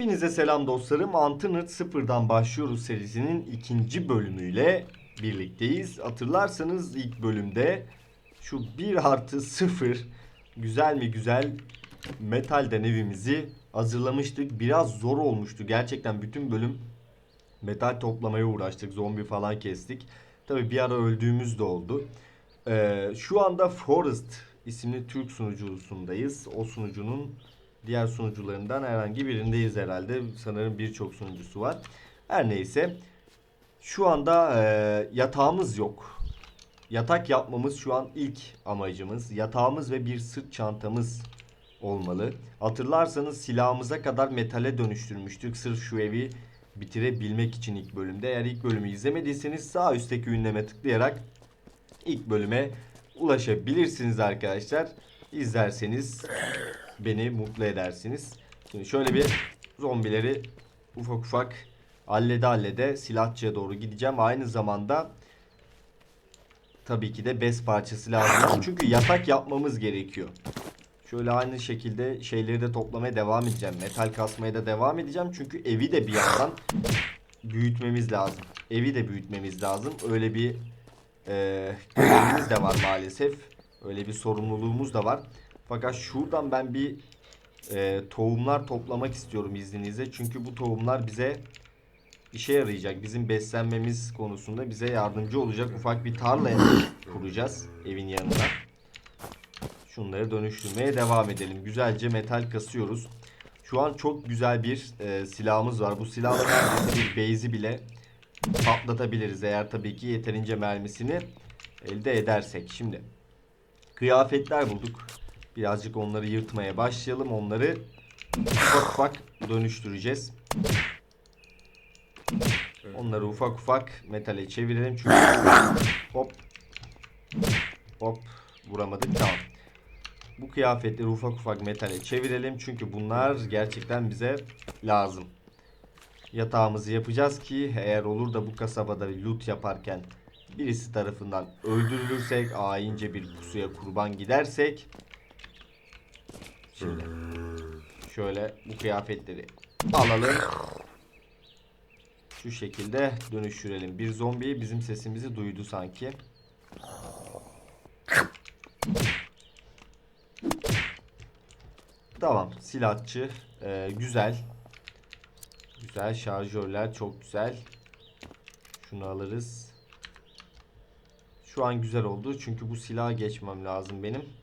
Hepinize selam dostlarım. Antınır sıfırdan başlıyoruz serisinin ikinci bölümüyle birlikteyiz. Hatırlarsanız ilk bölümde şu 1 artı 0 güzel mi güzel metalden evimizi hazırlamıştık. Biraz zor olmuştu. Gerçekten bütün bölüm metal toplamaya uğraştık. Zombi falan kestik. Tabi bir ara öldüğümüz de oldu. Ee, şu anda Forest isimli Türk sunucusundayız. O sunucunun diğer sunucularından herhangi birindeyiz herhalde. Sanırım birçok sunucusu var. Her neyse. Şu anda e, yatağımız yok. Yatak yapmamız şu an ilk amacımız. Yatağımız ve bir sırt çantamız olmalı. Hatırlarsanız silahımıza kadar metale dönüştürmüştük. Sırf şu evi bitirebilmek için ilk bölümde. Eğer ilk bölümü izlemediyseniz sağ üstteki ünleme tıklayarak ilk bölüme ulaşabilirsiniz arkadaşlar. İzlerseniz beni mutlu edersiniz. Şimdi şöyle bir zombileri ufak ufak hallede hallede silahçıya doğru gideceğim. Aynı zamanda tabii ki de bez parçası lazım. Çünkü yatak yapmamız gerekiyor. Şöyle aynı şekilde şeyleri de toplamaya devam edeceğim. Metal kasmaya da devam edeceğim. Çünkü evi de bir yandan büyütmemiz lazım. Evi de büyütmemiz lazım. Öyle bir e, görevimiz de var maalesef. Öyle bir sorumluluğumuz da var. Fakat şuradan ben bir e, tohumlar toplamak istiyorum izninizle. Çünkü bu tohumlar bize işe yarayacak. Bizim beslenmemiz konusunda bize yardımcı olacak. Ufak bir tarla kuracağız evin yanına. Şunları dönüştürmeye devam edelim. Güzelce metal kasıyoruz. Şu an çok güzel bir e, silahımız var. Bu silahla bir base'i bile patlatabiliriz. Eğer tabii ki yeterince mermisini elde edersek. Şimdi kıyafetler bulduk. Birazcık onları yırtmaya başlayalım. Onları ufak ufak dönüştüreceğiz. Onları ufak ufak metale çevirelim. Çünkü hop hop vuramadık. Tamam. Bu kıyafetleri ufak ufak metale çevirelim. Çünkü bunlar gerçekten bize lazım. Yatağımızı yapacağız ki eğer olur da bu kasabada loot yaparken birisi tarafından öldürülürsek, haince bir pusuya kurban gidersek Şimdi şöyle bu kıyafetleri alalım. Şu şekilde dönüştürelim. Bir zombi bizim sesimizi duydu sanki. Tamam. Silahçı. Ee, güzel. Güzel. Şarjörler çok güzel. Şunu alırız. Şu an güzel oldu. Çünkü bu silaha geçmem lazım benim.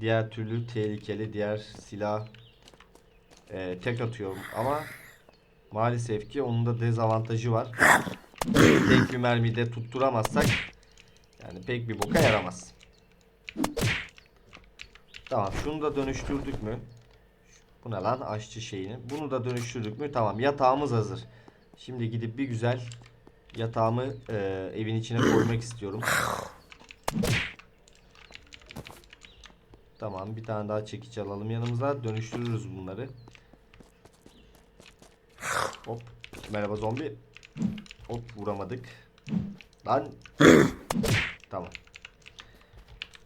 Diğer türlü tehlikeli. Diğer silah e, tek atıyorum ama maalesef ki onun da dezavantajı var. tek bir mermide tutturamazsak yani pek bir boka yaramaz. Tamam şunu da dönüştürdük mü? Bu ne lan aşçı şeyini. Bunu da dönüştürdük mü? Tamam yatağımız hazır. Şimdi gidip bir güzel yatağımı e, evin içine koymak istiyorum. Tamam bir tane daha çekiç alalım yanımıza. Dönüştürürüz bunları. Hop. Merhaba zombi. Hop vuramadık. Lan. tamam.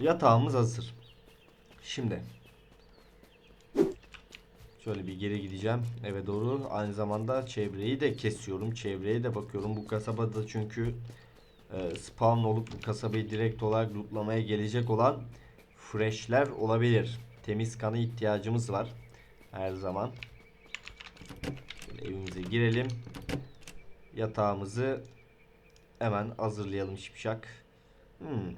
Yatağımız hazır. Şimdi. Şöyle bir geri gideceğim eve doğru. Aynı zamanda çevreyi de kesiyorum. Çevreye de bakıyorum. Bu kasabada çünkü e, spawn olup bu kasabayı direkt olarak lootlamaya gelecek olan freshler olabilir. Temiz kana ihtiyacımız var. Her zaman. Şöyle evimize girelim. Yatağımızı hemen hazırlayalım şipşak. Hmm.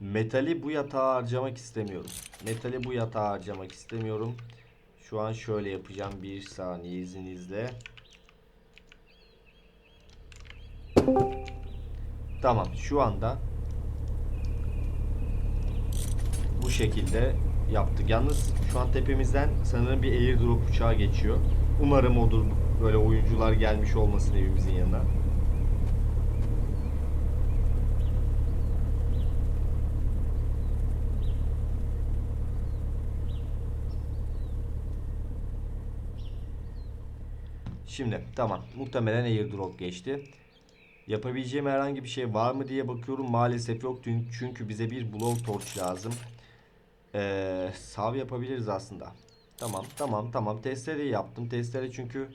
Metali bu yatağa harcamak istemiyorum. Metali bu yatağa harcamak istemiyorum. Şu an şöyle yapacağım. Bir saniye izninizle. Tamam şu anda bu şekilde yaptık. Yalnız şu an tepemizden sanırım bir airdrop uçağı geçiyor. Umarım odur böyle oyuncular gelmiş olmasın evimizin yanına. Şimdi tamam muhtemelen airdrop geçti. Yapabileceğim herhangi bir şey var mı diye bakıyorum. Maalesef yok çünkü bize bir blow torch lazım. Ee, sav yapabiliriz aslında. Tamam tamam tamam testereyi yaptım. Testere çünkü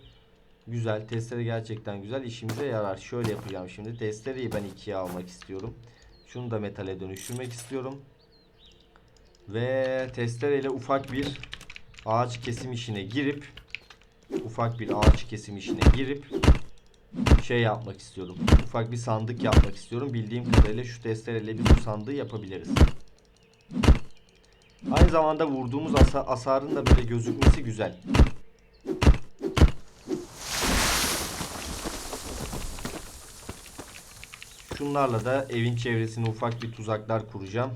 güzel. Testere gerçekten güzel. işimize yarar. Şöyle yapacağım şimdi. Testereyi ben ikiye almak istiyorum. Şunu da metale dönüştürmek istiyorum. Ve testereyle ufak bir ağaç kesim işine girip ufak bir ağaç kesim işine girip şey yapmak istiyorum. Ufak bir sandık yapmak istiyorum. Bildiğim kadarıyla şu testereyle biz bu sandığı yapabiliriz. Zamanda vurduğumuz asa- hasarın da böyle gözükmesi güzel. Şunlarla da evin çevresine ufak bir tuzaklar kuracağım.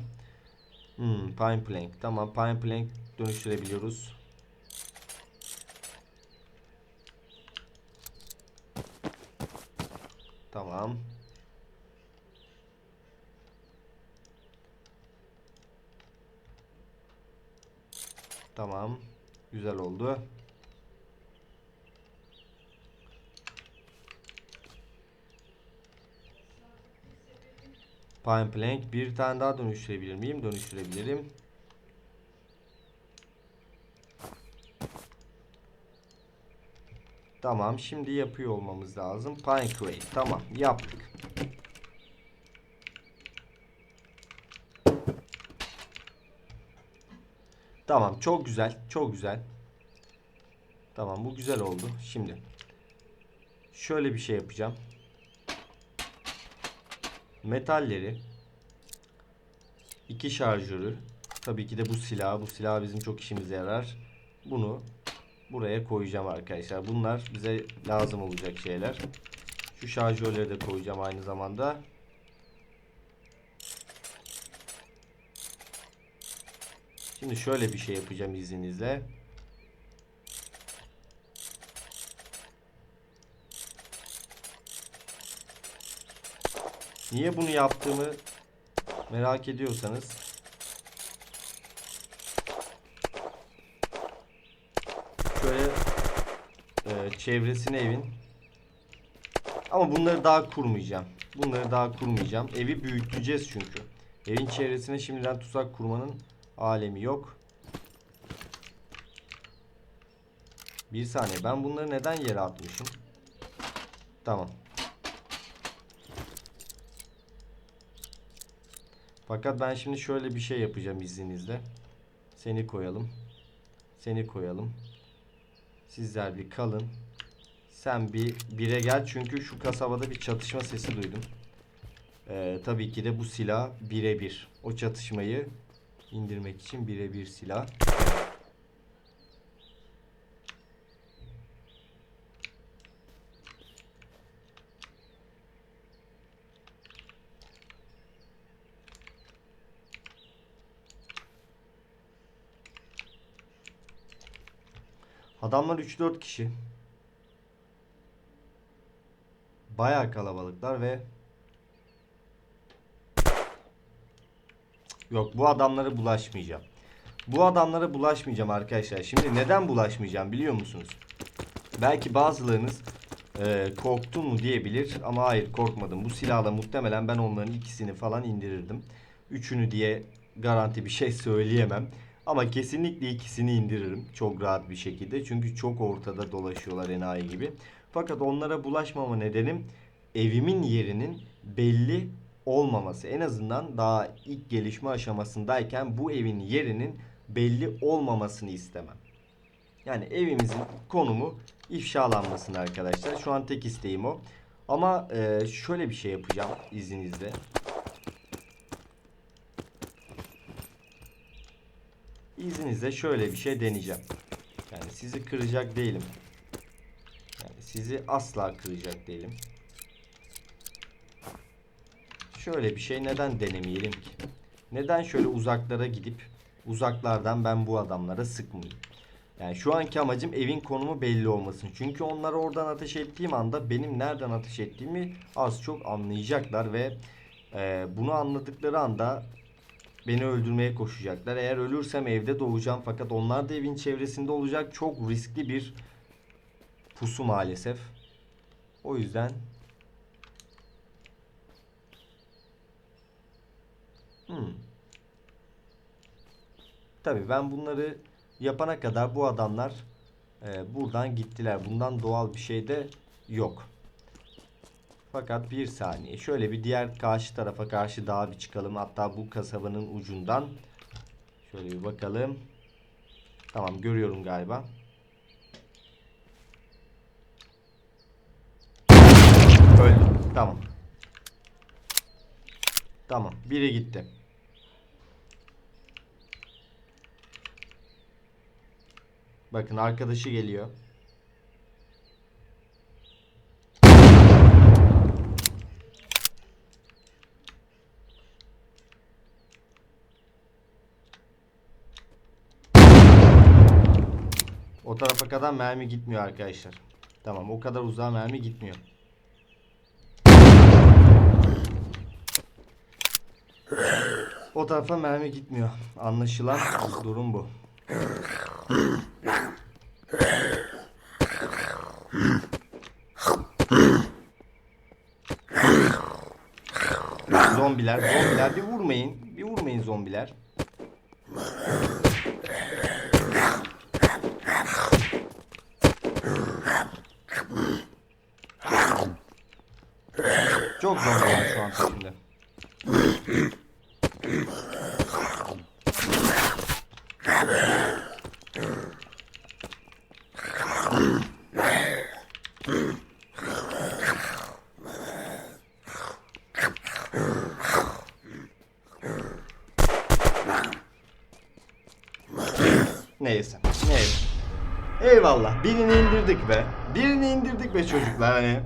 Hmm, pine plank. Tamam, pine plank dönüştürebiliyoruz. Tamam. Tamam. Güzel oldu. Pine plank bir tane daha dönüştürebilir miyim? Dönüştürebilirim. Tamam, şimdi yapıyor olmamız lazım. Pine crate. Tamam, yaptık. Tamam, çok güzel, çok güzel. Tamam, bu güzel oldu. Şimdi şöyle bir şey yapacağım. Metalleri iki şarjörü tabii ki de bu silah bu silah bizim çok işimize yarar. Bunu buraya koyacağım arkadaşlar. Bunlar bize lazım olacak şeyler. Şu şarjörleri de koyacağım aynı zamanda. Şimdi şöyle bir şey yapacağım izninizle. Niye bunu yaptığımı merak ediyorsanız şöyle e, çevresine evin ama bunları daha kurmayacağım. Bunları daha kurmayacağım. Evi büyüteceğiz çünkü. Evin çevresine şimdiden tuzak kurmanın alemi yok. Bir saniye ben bunları neden yere atmışım? Tamam. Fakat ben şimdi şöyle bir şey yapacağım izninizle. Seni koyalım. Seni koyalım. Sizler bir kalın. Sen bir bire gel çünkü şu kasabada bir çatışma sesi duydum. Ee, tabii ki de bu silah birebir. O çatışmayı indirmek için birebir silah. Adamlar 3-4 kişi. Bayağı kalabalıklar ve Yok bu adamlara bulaşmayacağım. Bu adamlara bulaşmayacağım arkadaşlar. Şimdi neden bulaşmayacağım biliyor musunuz? Belki bazılarınız e, korktun mu diyebilir ama hayır korkmadım. Bu silahla muhtemelen ben onların ikisini falan indirirdim. Üçünü diye garanti bir şey söyleyemem. Ama kesinlikle ikisini indiririm çok rahat bir şekilde. Çünkü çok ortada dolaşıyorlar enayi gibi. Fakat onlara bulaşmama nedenim evimin yerinin belli olmaması. En azından daha ilk gelişme aşamasındayken bu evin yerinin belli olmamasını istemem. Yani evimizin konumu ifşalanmasın arkadaşlar. Şu an tek isteğim o. Ama e, şöyle bir şey yapacağım izninizle. İzninizle şöyle bir şey deneyeceğim. Yani sizi kıracak değilim. Yani sizi asla kıracak değilim. Şöyle bir şey neden denemeyelim ki? Neden şöyle uzaklara gidip uzaklardan ben bu adamlara sıkmayayım? Yani şu anki amacım evin konumu belli olmasın. Çünkü onlara oradan ateş ettiğim anda benim nereden ateş ettiğimi az çok anlayacaklar ve e, bunu anladıkları anda beni öldürmeye koşacaklar. Eğer ölürsem evde doğacağım fakat onlar da evin çevresinde olacak. Çok riskli bir pusu maalesef. O yüzden Hmm. Tabii ben bunları yapana kadar bu adamlar e, buradan gittiler. Bundan doğal bir şey de yok. Fakat bir saniye. Şöyle bir diğer karşı tarafa karşı daha bir çıkalım. Hatta bu kasabanın ucundan. Şöyle bir bakalım. Tamam görüyorum galiba. Öldü. Tamam. Tamam. Biri gitti. Bakın arkadaşı geliyor. O tarafa kadar mermi gitmiyor arkadaşlar. Tamam o kadar uzağa mermi gitmiyor. O tarafa mermi gitmiyor. Anlaşılan durum bu. Zombiler, zombiler bir vurmayın. Bir vurmayın zombiler. Çok zombi şu an peşimde. Neyse. Neyse. Eyvallah. Birini indirdik be. Birini indirdik be çocuklar hani.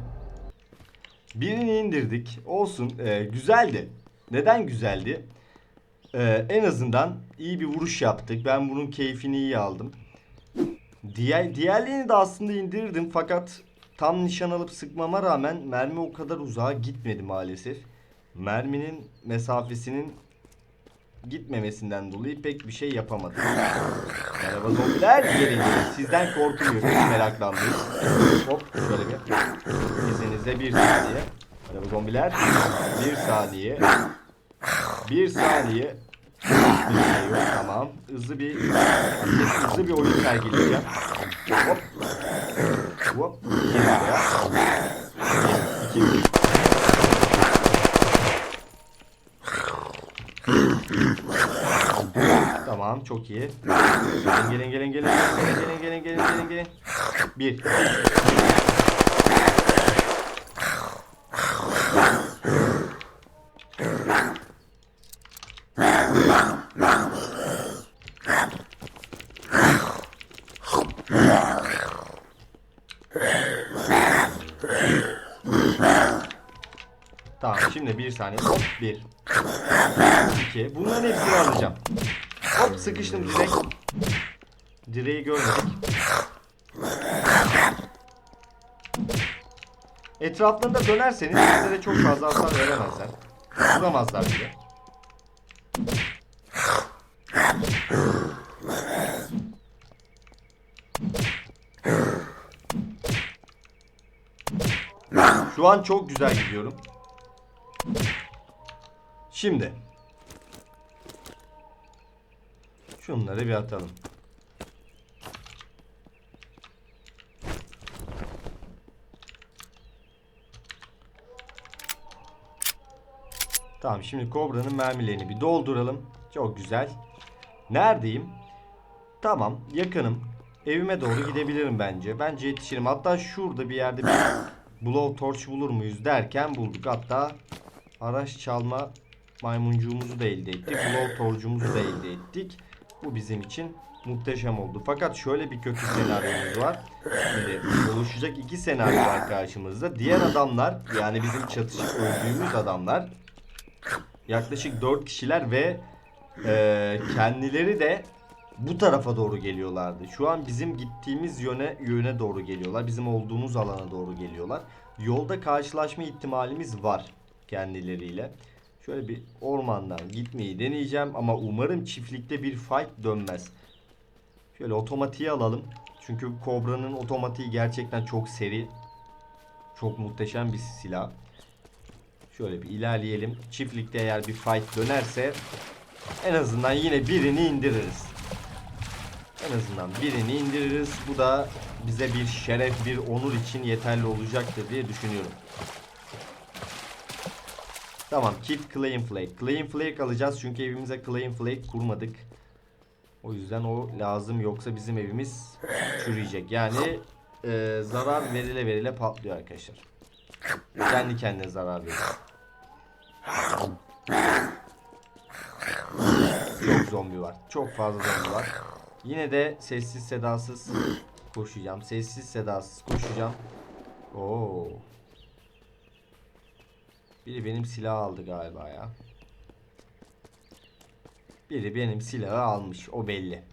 Birini indirdik. Olsun. Ee, güzeldi. Neden güzeldi? Ee, en azından iyi bir vuruş yaptık. Ben bunun keyfini iyi aldım. Diğer, diğerlerini de aslında indirdim fakat tam nişan alıp sıkmama rağmen mermi o kadar uzağa gitmedi maalesef. Merminin mesafesinin gitmemesinden dolayı pek bir şey yapamadım. Merhaba zombiler gelin gelin. Sizden korkmuyorum. Meraklanmayın. Hop şöyle bir. İzninizle bir saniye. Merhaba zombiler. Bir saniye. Bir saniye. Bir şey yok tamam. Hızlı bir hızlı bir oyun sergileyeceğim. Hop. Hop. Geri buraya. İki, Tamam çok iyi. Gelin gelin gelin gelin gelin gelin gelin gelin gelin. Bir. Tamam şimdi bir saniye. Bir. İki. Bunların hepsini alacağım. Hop sıkıştım direk. Direği görmedik. Etraflarında dönerseniz sizlere çok fazla hasar veremezler. Vuramazlar bile. Şu an çok güzel gidiyorum. Şimdi. Şunları bir atalım. Tamam şimdi Kobra'nın mermilerini bir dolduralım. Çok güzel. Neredeyim? Tamam yakınım. Evime doğru gidebilirim bence. Bence yetişirim. Hatta şurada bir yerde bir blow torch bulur muyuz derken bulduk. Hatta araç çalma maymuncuğumuzu da elde ettik. Blow torch'umuzu da elde ettik. Bu bizim için muhteşem oldu. Fakat şöyle bir kötü senaryomuz var. Şimdi oluşacak iki senaryo var karşımızda. Diğer adamlar yani bizim çatışıp öldüğümüz adamlar yaklaşık 4 kişiler ve e, kendileri de bu tarafa doğru geliyorlardı. Şu an bizim gittiğimiz yöne yöne doğru geliyorlar. Bizim olduğumuz alana doğru geliyorlar. Yolda karşılaşma ihtimalimiz var kendileriyle. Şöyle bir ormandan gitmeyi deneyeceğim ama umarım çiftlikte bir fight dönmez. Şöyle otomatiği alalım. Çünkü Kobra'nın otomatiği gerçekten çok seri. Çok muhteşem bir silah. Şöyle bir ilerleyelim. Çiftlikte eğer bir fight dönerse en azından yine birini indiririz. En azından birini indiririz. Bu da bize bir şeref, bir onur için yeterli olacaktır diye düşünüyorum. Tamam, keep claim flag. Claim flag alacağız çünkü evimize claim flag kurmadık. O yüzden o lazım yoksa bizim evimiz çürüyecek. Yani e, zarar verile verile patlıyor arkadaşlar. Kendi kendine zarar veriyor. Çok zombi var. Çok fazla zombi var. Yine de sessiz sedasız koşacağım. Sessiz sedasız koşacağım. Oo. Biri benim silahı aldı galiba ya. Biri benim silahı almış. O belli.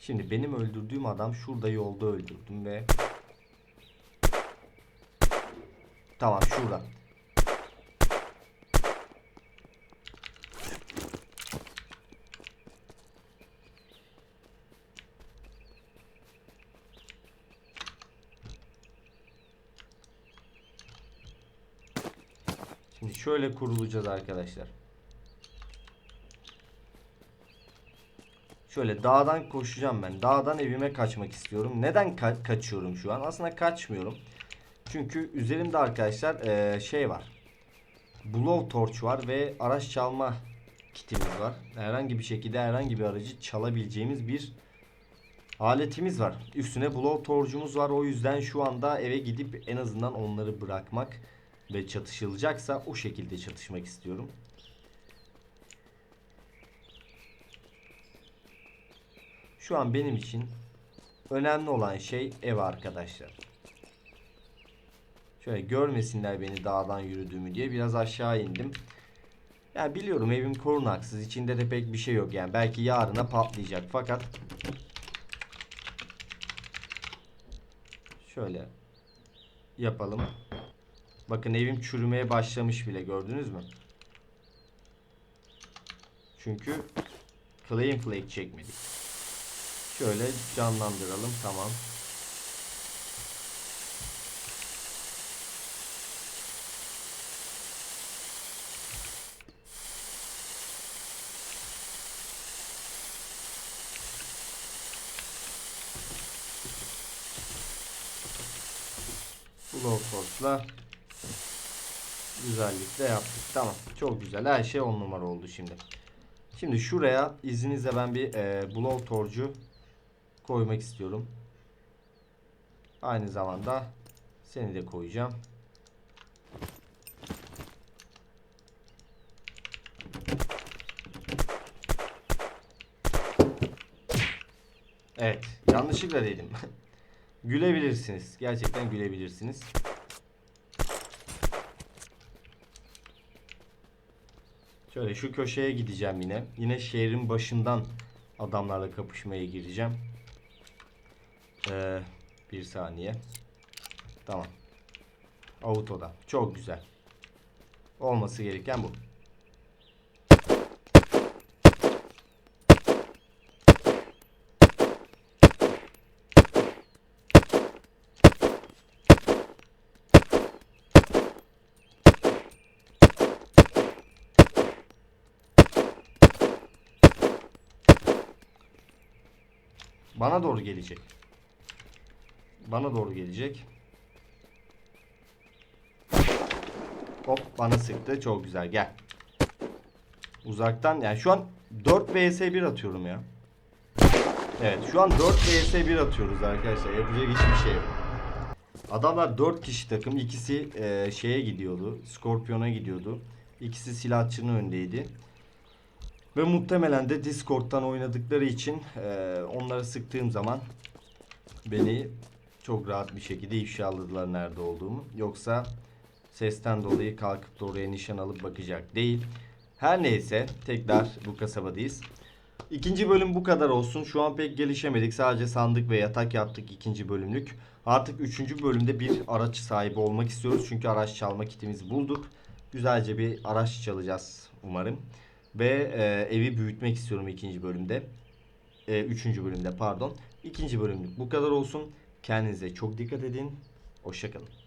Şimdi benim öldürdüğüm adam şurada yolda öldürdüm ve Tamam şurada. Şimdi şöyle kurulacağız arkadaşlar. Şöyle dağdan koşacağım ben. Dağdan evime kaçmak istiyorum. Neden ka- kaçıyorum şu an? Aslında kaçmıyorum. Çünkü üzerimde arkadaşlar eee, şey var. Blow torch var ve araç çalma kitimiz var. Herhangi bir şekilde herhangi bir aracı çalabileceğimiz bir aletimiz var. Üstüne blow torch'umuz var. O yüzden şu anda eve gidip en azından onları bırakmak ve çatışılacaksa o şekilde çatışmak istiyorum. Şu an benim için önemli olan şey ev arkadaşlar. Şöyle görmesinler beni dağdan yürüdüğümü diye biraz aşağı indim. Yani biliyorum evim korunaksız içinde de pek bir şey yok yani belki yarına patlayacak fakat şöyle yapalım. Bakın evim çürümeye başlamış bile gördünüz mü? Çünkü claim flake çekmedik. Şöyle canlandıralım tamam. Blow torch'la güzellikle yaptık. Tamam. Çok güzel. Her şey on numara oldu şimdi. Şimdi şuraya izninizle ben bir e, blow torch'u koymak istiyorum. Aynı zamanda seni de koyacağım. Evet, yanlışlıkla dedim. gülebilirsiniz. Gerçekten gülebilirsiniz. Şöyle şu köşeye gideceğim yine. Yine şehrin başından adamlarla kapışmaya gireceğim. Ee, bir saniye. Tamam. Auto'da. Çok güzel. Olması gereken bu. Bana doğru gelecek. Bana doğru gelecek. Hop bana sıktı. Çok güzel. Gel. Uzaktan yani şu an 4 vs 1 atıyorum ya. Evet şu an 4 vs 1 atıyoruz arkadaşlar. Yapacak hiçbir şey yok. Adamlar 4 kişi takım. ikisi e, şeye gidiyordu. Scorpion'a gidiyordu. İkisi silahçının öndeydi. Ve muhtemelen de Discord'dan oynadıkları için e, onlara sıktığım zaman beni çok rahat bir şekilde ifşaladılar nerede olduğumu. Yoksa sesten dolayı kalkıp da oraya nişan alıp bakacak değil. Her neyse tekrar bu kasabadayız. İkinci bölüm bu kadar olsun. Şu an pek gelişemedik. Sadece sandık ve yatak yaptık ikinci bölümlük. Artık üçüncü bölümde bir araç sahibi olmak istiyoruz. Çünkü araç çalma kitimizi bulduk. Güzelce bir araç çalacağız umarım. Ve e, evi büyütmek istiyorum ikinci bölümde. E, üçüncü bölümde pardon. İkinci bölümlük bu kadar olsun. Kendinize çok dikkat edin. Hoşçakalın.